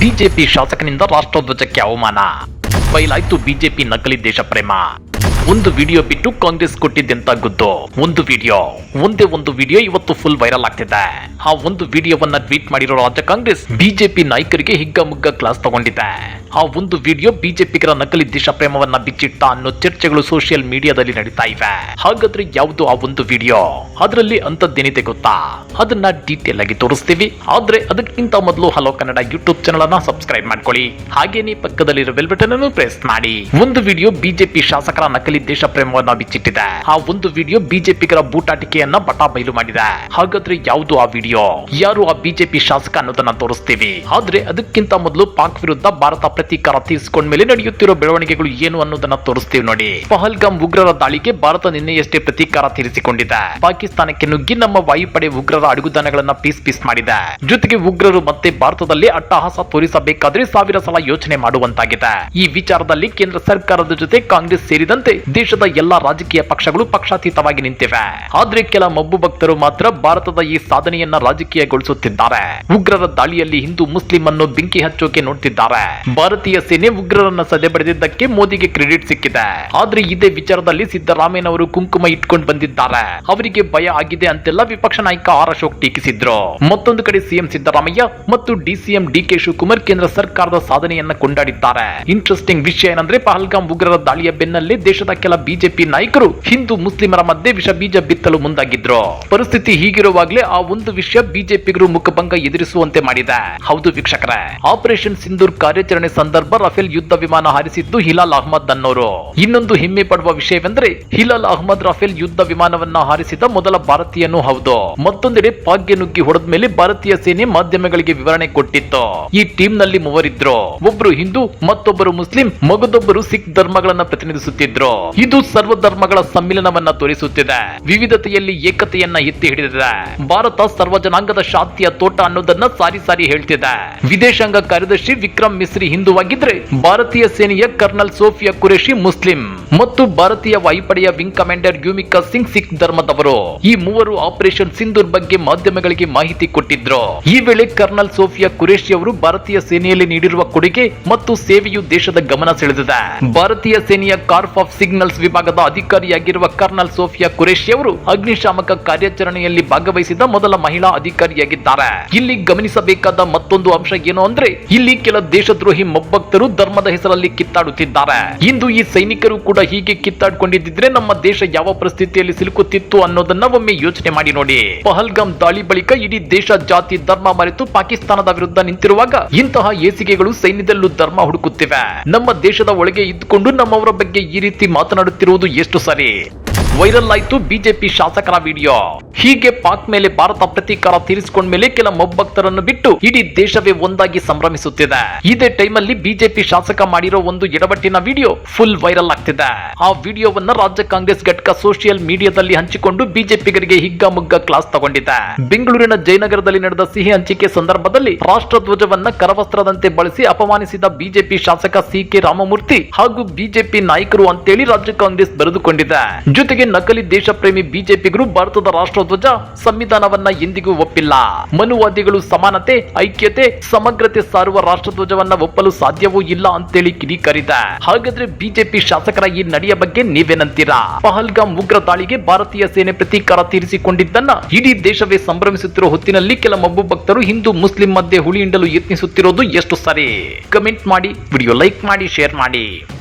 BJP ಶಾಸಕನಿಂದ ರಾಷ್ಟ್ರಧ್ವಜಕ್ಕೆ ಅವಮಾನ. ಬಯಲಾಯ್ತು BJP ನಕಲಿ ದೇಶ ಪ್ರೇಮ. ಒಂದು ವಿಡಿಯೋ ಬಿಟ್ಟು ಕಾಂಗ್ರೆಸ್ ಕೊಟ್ಟಿದ್ದೆಂತ ಗುದ್ದು. ಒಂದು ವಿಡಿಯೋ. ಒಂದೇ ಒಂದು ವಿಡಿಯೋ ಇವತ್ತು ಫುಲ್ ವೈರಲ್ ಆಗ್ತಿದೆ. ಆ ಒಂದು ವಿಡಿಯೋವನ್ನ ಟ್ವೀಟ್ ಮಾಡಿರೋ ರಾಜ್ಯ ಕಾಂಗ್ರೆಸ್ ಬಿಜೆಪಿ ನಾಯಕರಿಗೆ ಹಿಗ್ಗಮುಗ್ಗ ಕ್ಲಾಸ್ ತಗೊಂಡಿದೆ. ಆ ಒಂದು ವಿಡಿಯೋ ಬಿಜೆಪಿಗರ ನಕಲಿ ದೇಶ ಪ್ರೇಮವನ್ನ ಬಿಚ್ಚಿಟ್ಟ ಅನ್ನೋ ಚರ್ಚೆಗಳು ಸೋಷಿಯಲ್ ಮೀಡಿಯಾದಲ್ಲಿ ನಡೀತಾ ಇವೆ. ಹಾಗಾದ್ರೆ ಯಾವುದು ಆ ಒಂದು ವಿಡಿಯೋ? ಅದರಲ್ಲಿ ಅಂತದ್ದೇನಿದೆ ಗೊತ್ತಾ? ಅದನ್ನ ಡೀಟೇಲ್ ಆಗಿ ತೋರಿಸ್ತೀವಿ. ಆದ್ರೆ ಅದಕ್ಕಿಂತ ಮೊದಲು ಹಲೋ ಕನ್ನಡ ಯೂಟ್ಯೂಬ್ ಚಾನಲ್ ಅನ್ನ ಸಬ್ಸ್ಕ್ರೈಬ್ ಮಾಡ್ಕೊಳ್ಳಿ. ಹಾಗೇನೆ ಪಕ್ಕದಲ್ಲಿರೋ ಬೆಲ್ ಬಟನ್ ಅನ್ನು ಪ್ರೆಸ್ ಮಾಡಿ. ಒಂದು ವಿಡಿಯೋ ಬಿಜೆಪಿ ಶಾಸಕರ ನಕಲಿ ದೇಶ ಪ್ರೇಮವನ್ನ ಬಿಚ್ಚಿಟ್ಟಿದೆ. ಆ ಒಂದು ವಿಡಿಯೋ ಬಿಜೆಪಿಗರ ಬೂಟಾಟಿಕೆಯನ್ನ ಬಟಾಬೈಲು ಬಯಲು ಮಾಡಿದೆ. ಹಾಗಾದ್ರೆ ಯಾವುದು ಆ ವಿಡಿಯೋ? ಯಾರು ಆ ಬಿಜೆಪಿ ಶಾಸಕ ಅನ್ನೋದನ್ನ ತೋರಿಸ್ತೀವಿ. ಆದ್ರೆ ಅದಕ್ಕಿಂತ ಮೊದಲು ಪಾಕ್ ವಿರುದ್ಧ ಭಾರತ ಪ್ರತೀಕಾರ ತೀರಿಸಿಕೊಂಡ ಮೇಲೆ ನಡೆಯುತ್ತಿರೋ ಬೆಳವಣಿಗೆಗಳು ಏನು ಅನ್ನೋದನ್ನ ತೋರಿಸ್ತೀವಿ ನೋಡಿ. ಪಹಲ್ಗಾಮ್ ಉಗ್ರರ ದಾಳಿಗೆ ಭಾರತ ನಿನ್ನೆಯಷ್ಟೇ ಪ್ರತೀಕಾರ ತೀರಿಸಿಕೊಂಡಿದೆ. ಪಾಕಿಸ್ತಾನಕ್ಕೆ ನುಗ್ಗಿ ನಮ್ಮ ವಾಯುಪಡೆ ಉಗ್ರರ ಅಡುಗುದಾನಗಳನ್ನ ಪೀಸ್ ಪೀಸ್ ಮಾಡಿದೆ. ಜೊತೆಗೆ ಉಗ್ರರು ಮತ್ತೆ ಭಾರತದಲ್ಲಿ ಅಟ್ಟಹಾಸ ತೋರಿಸಬೇಕಾದ್ರೆ ಸಾವಿರ ಸಲ ಯೋಚನೆ ಮಾಡುವಂತಾಗಿದೆ. ಈ ವಿಚಾರದಲ್ಲಿ ಕೇಂದ್ರ ಸರ್ಕಾರದ ಜೊತೆ ಕಾಂಗ್ರೆಸ್ ಸೇರಿದಂತೆ ದೇಶದ ಎಲ್ಲಾ ರಾಜಕೀಯ ಪಕ್ಷಗಳು ಪಕ್ಷಾತೀತವಾಗಿ ನಿಂತಿವೆ. ಆದ್ರೆ ಕೆಲ ಮಬ್ಬು ಭಕ್ತರು ಮಾತ್ರ ಭಾರತದ ಈ ಸಾಧನೆಯನ್ನ ರಾಜಕೀಯಗೊಳಿಸುತ್ತಿದ್ದಾರೆ. ಉಗ್ರರ ದಾಳಿಯಲ್ಲಿ ಹಿಂದೂ ಮುಸ್ಲಿಂ ಅನ್ನು ಬೆಂಕಿ ಹಚ್ಚೋಕೆ ನೋಡ್ತಿದ್ದಾರೆ. ಭಾರತೀಯ ಸೇನೆ ಉಗ್ರರನ್ನ ಸದೆ ಬಡಿದಿದ್ದಕ್ಕೆ ಮೋದಿಗೆ ಕ್ರೆಡಿಟ್ ಸಿಕ್ಕಿದೆ. ಆದ್ರೆ ಇದೇ ವಿಚಾರದಲ್ಲಿ ಸಿದ್ದರಾಮಯ್ಯನವರು ಕುಂಕುಮ ಇಟ್ಕೊಂಡು ಬಂದಿದ್ದಾರೆ. ಅವರಿಗೆ ಭಯ ಆಗಿದೆ ಅಂತೆಲ್ಲ ವಿಪಕ್ಷ ನಾಯಕ ಆರ್ ಅಶೋಕ್ ಟೀಕಿಸಿದ್ರು. ಮತ್ತೊಂದು ಕಡೆ ಸಿಎಂ ಸಿದ್ದರಾಮಯ್ಯ ಮತ್ತು ಡಿಸಿಎಂ ಡಿಕೆ ಶಿವಕುಮಾರ್ ಕೇಂದ್ರ ಸರ್ಕಾರದ ಸಾಧನೆಯನ್ನ ಕೊಂಡಾಡಿದ್ದಾರೆ. ಇಂಟ್ರೆಸ್ಟಿಂಗ್ ವಿಷಯ ಏನಂದ್ರೆ ಪಹಲ್ಗಾಮ್ ಉಗ್ರರ ದಾಳಿಯ ಬೆನ್ನಲ್ಲೇ ದೇಶದ ಕೆಲ ಬಿಜೆಪಿ ನಾಯಕರು ಹಿಂದೂ ಮುಸ್ಲಿಮರ ಮಧ್ಯೆ ವಿಷ ಬೀಜ ಬಿತ್ತಲು ಮುಂದಾಗಿದ್ರು. ಪರಿಸ್ಥಿತಿ ಹೀಗಿರುವಾಗಲೇ ಆ ಒಂದು ವಿಷಯ ಬಿಜೆಪಿಗರು ಮುಖಭಂಗ ಎದುರಿಸುವಂತೆ ಮಾಡಿದೆ. ಹೌದು ವೀಕ್ಷಕರೇ. ಆಪರೇಷನ್ ಸಿಂಧೂರ್ ಕಾರ್ಯಾಚರಣೆ ಸಂದರ್ಭ ರಫೇಲ್ ಯುದ್ಧ ವಿಮಾನ ಹಾರಿಸಿದ್ದು ಹಿಲಾಲ್ ಅಹ್ಮದ್ ಅನ್ನೋರು. ಇನ್ನೊಂದು ಹೆಮ್ಮೆ ಪಡುವ ವಿಷಯವೆಂದರೆ ಹಿಲಾಲ್ ಅಹ್ಮದ್ ರಫೇಲ್ ಯುದ್ಧ ವಿಮಾನವನ್ನ ಹಾರಿಸಿದ ಮೊದಲ ಭಾರತೀಯನೂ ಹೌದು. ಮತ್ತೊಂದೆಡೆ ಪಾಗ್ಯ ನುಗ್ಗಿ ಹೊಡೆದ ಮೇಲೆ ಭಾರತೀಯ ಸೇನೆ ಮಾಧ್ಯಮಗಳಿಗೆ ವಿವರಣೆ ಕೊಟ್ಟಿತ್ತು. ಈ ಟೀಮ್ನಲ್ಲಿ ಮೂವರಿದ್ರು. ಒಬ್ರು ಹಿಂದೂ, ಮತ್ತೊಬ್ಬರು ಮುಸ್ಲಿಂ, ಮಗದೊಬ್ಬರು ಸಿಖ್ ಧರ್ಮಗಳನ್ನ ಪ್ರತಿನಿಧಿಸುತ್ತಿದ್ರು. ಇದು ಸರ್ವ ಧರ್ಮಗಳ ಸಮ್ಮಿಲನವನ್ನ ತೋರಿಸುತ್ತಿದೆ. ವಿವಿಧತೆಯಲ್ಲಿ ಏಕತೆಯನ್ನ ಎತ್ತಿ ಹಿಡಿದಿದೆ. ಭಾರತ ಸರ್ವ ಜನಾಂಗದ ಶಾಂತಿಯ ತೋಟ ಅನ್ನೋದನ್ನ ಸಾರಿ ಸಾರಿ ಹೇಳ್ತಿದೆ. ವಿದೇಶಾಂಗ ಕಾರ್ಯದರ್ಶಿ ವಿಕ್ರಮ್ ಮಿಸ್ರಿ ಹಿಂದೂವಾಗಿದ್ರೆ ಭಾರತೀಯ ಸೇನೆಯ ಕರ್ನಲ್ ಸೋಫಿಯಾ ಕುರೇಶಿ ಮುಸ್ಲಿಂ ಮತ್ತು ಭಾರತೀಯ ವಾಯುಪಡೆಯ ವಿಂಗ್ ಕಮಾಂಡರ್ ಯೂಮಿಕಾ ಸಿಂಗ್ ಸಿಖ್ ಧರ್ಮದವರು ಈ ಮೂವರು ಆಪರೇಷನ್ ಸಿಂಧೂರ್ ಬಗ್ಗೆ ಮಾಧ್ಯಮಗಳಿಗೆ ಮಾಹಿತಿ ಕೊಟ್ಟಿದ್ರು. ಈ ವೇಳೆ ಕರ್ನಲ್ ಸೋಫಿಯಾ ಕುರೇಶಿ ಅವರು ಭಾರತೀಯ ಸೇನೆಯಲ್ಲಿ ನೀಡಿರುವ ಕೊಡುಗೆ ಮತ್ತು ಸೇವೆಯು ದೇಶದ ಗಮನ ಸೆಳೆದಿದೆ. ಭಾರತೀಯ ಸೇನೆಯ ಕಾರ್ಫ್ ಆಫ್ ಸಿಗ್ನಲ್ಸ್ ವಿಭಾಗದ ಅಧಿಕಾರಿಯಾಗಿರುವ ಕರ್ನಲ್ ಸೋಫಿಯಾ ಕುರೇಶಿ ಅವರು ಅಗ್ನಿಶಾಮಕ ಕಾರ್ಯಾಚರಣೆಯಲ್ಲಿ ಭಾಗವಹಿಸಿದ ಮೊದಲ ಮಹಿಳಾ ಅಧಿಕಾರಿಯಾಗಿದ್ದಾರೆ. ಇಲ್ಲಿ ಗಮನಿಸಬೇಕಾದ ಮತ್ತೊಂದು ಅಂಶ ಏನು ಅಂದ್ರೆ ಇಲ್ಲಿ ಕೆಲ ದೇಶದ್ರೋಹಿ ಮೊಬ್ಬಕ್ತರು ಧರ್ಮದ ಹೆಸರಲ್ಲಿ ಕಿತ್ತಾಡುತ್ತಿದ್ದಾರೆ. ಇಂದು ಈ ಸೈನಿಕರು ಕೂಡ ಹೀಗೆ ಕಿತ್ತಾಡ್ಕೊಂಡಿದ್ದಿದ್ರೆ ನಮ್ಮ ದೇಶ ಯಾವ ಪರಿಸ್ಥಿತಿಯಲ್ಲಿ ಸಿಲುಕುತ್ತಿತ್ತು ಅನ್ನೋದನ್ನ ಒಮ್ಮೆ ಯೋಚನೆ ಮಾಡಿ ನೋಡಿ. ಪಹಲ್ಗಾಮ್ ದಾಳಿ ಬಳಿಕ ಇಡೀ ದೇಶ ಜಾತಿ, ಧರ್ಮ ಮರೆತು ಪಾಕಿಸ್ತಾನದ ವಿರುದ್ಧ ನಿಂತಿರುವಾಗ ಇಂತಹ ಏಸಿಗೆಗಳು ಸೈನ್ಯದಲ್ಲೂ ಧರ್ಮ ಹುಡುಕುತ್ತಿವೆ. ನಮ್ಮ ದೇಶದ ಒಳಗೆ ಇದ್ದುಕೊಂಡು ನಮ್ಮವರ ಬಗ್ಗೆ ಈ ರೀತಿ ಮಾತನಾಡುತ್ತಿರುವುದು ಎಷ್ಟು ಸರಿ? ವೈರಲ್ ಆಯ್ತು ಬಿಜೆಪಿ ಶಾಸಕರ ವಿಡಿಯೋ. ಹೀಗೆ ಪಾಕ್ ಮೇಲೆ ಭಾರತ ಪ್ರತೀಕಾರ ತೀರಿಸಿಕೊಂಡ ಮೇಲೆ ಕೆಲ ಮೊಬ್ಬಕ್ತರನ್ನು ಬಿಟ್ಟು ಇಡೀ ದೇಶವೇ ಒಂದಾಗಿ ಸಂಭ್ರಮಿಸುತ್ತಿದೆ. ಇದೇ ಟೈಮಲ್ಲಿ ಬಿಜೆಪಿ ಶಾಸಕ ಮಾಡಿರೋ ಒಂದು ಎಡವಟ್ಟಿನ ವಿಡಿಯೋ ಫುಲ್ ವೈರಲ್ ಆಗ್ತಿದೆ. ಆ ವಿಡಿಯೋವನ್ನ ರಾಜ್ಯ ಕಾಂಗ್ರೆಸ್ ಘಟಕ ಸೋಷಿಯಲ್ ಮೀಡಿಯಾದಲ್ಲಿ ಹಂಚಿಕೊಂಡು ಬಿಜೆಪಿಗರಿಗೆ ಹಿಗ್ಗಾಮುಗ್ಗ ಕ್ಲಾಸ್ ತಗೊಂಡಿದೆ. ಬೆಂಗಳೂರಿನ ಜಯನಗರದಲ್ಲಿ ನಡೆದ ಸಿಹಿ ಹಂಚಿಕೆ ಸಂದರ್ಭದಲ್ಲಿ ರಾಷ್ಟ್ರಧ್ವಜವನ್ನ ಕರವಸ್ತ್ರದಂತೆ ಬಳಸಿ ಅಪಮಾನಿಸಿದ ಬಿಜೆಪಿ ಶಾಸಕ ಸಿ ಕೆ ರಾಮಮೂರ್ತಿ ಹಾಗೂ ಬಿಜೆಪಿ ನಾಯಕರು ಅಂತೇಳಿ ರಾಜ್ಯ ಕಾಂಗ್ರೆಸ್ ಬರೆದುಕೊಂಡಿದೆ. ಜೊತೆಗೆ ನಕಲಿ ದೇಶಪ್ರೇಮಿ ಬಿಜೆಪಿಗರು ಭಾರತದ ರಾಷ್ಟ್ರಧ್ವಜ ಸಂವಿಧಾನವನ್ನ ಎಂದಿಗೂ ಒಪ್ಪಿಲ್ಲ. ಮನುವಾದಿಗಳು ಸಮಾನತೆ, ಐಕ್ಯತೆ, ಸಮಗ್ರತೆ ಸಾರುವ ರಾಷ್ಟ್ರಧ್ವಜವನ್ನ ಒಪ್ಪಲು ಸಾಧ್ಯವೂ ಇಲ್ಲ ಅಂತೇಳಿ ಕಿಡಿಕಾರಿದೆ. ಹಾಗಾದ್ರೆ ಬಿಜೆಪಿ ಶಾಸಕರ ಈ ನಡೆಯ ಬಗ್ಗೆ ನೀವೇನಂತೀರಾ? ಪಹಲ್ಗಾಮ್ ಉಗ್ರ ದಾಳಿಗೆ ಭಾರತೀಯ ಸೇನೆ ಪ್ರತೀಕಾರ ತೀರಿಸಿಕೊಂಡಿದ್ದನ್ನ ಇಡೀ ದೇಶವೇ ಸಂಭ್ರಮಿಸುತ್ತಿರುವ ಹೊತ್ತಿನಲ್ಲಿ ಕೆಲ ಮಬ್ಬು ಭಕ್ತರು ಹಿಂದೂ, ಮುಸ್ಲಿಂ ಮಧ್ಯೆ ಹುಳಿ ಹಿಂಡಲು ಯತ್ನಿಸುತ್ತಿರೋದು ಎಷ್ಟು ಸರಿ? ಕಮೆಂಟ್ ಮಾಡಿ, ವಿಡಿಯೋ ಲೈಕ್ ಮಾಡಿ, ಶೇರ್ ಮಾಡಿ.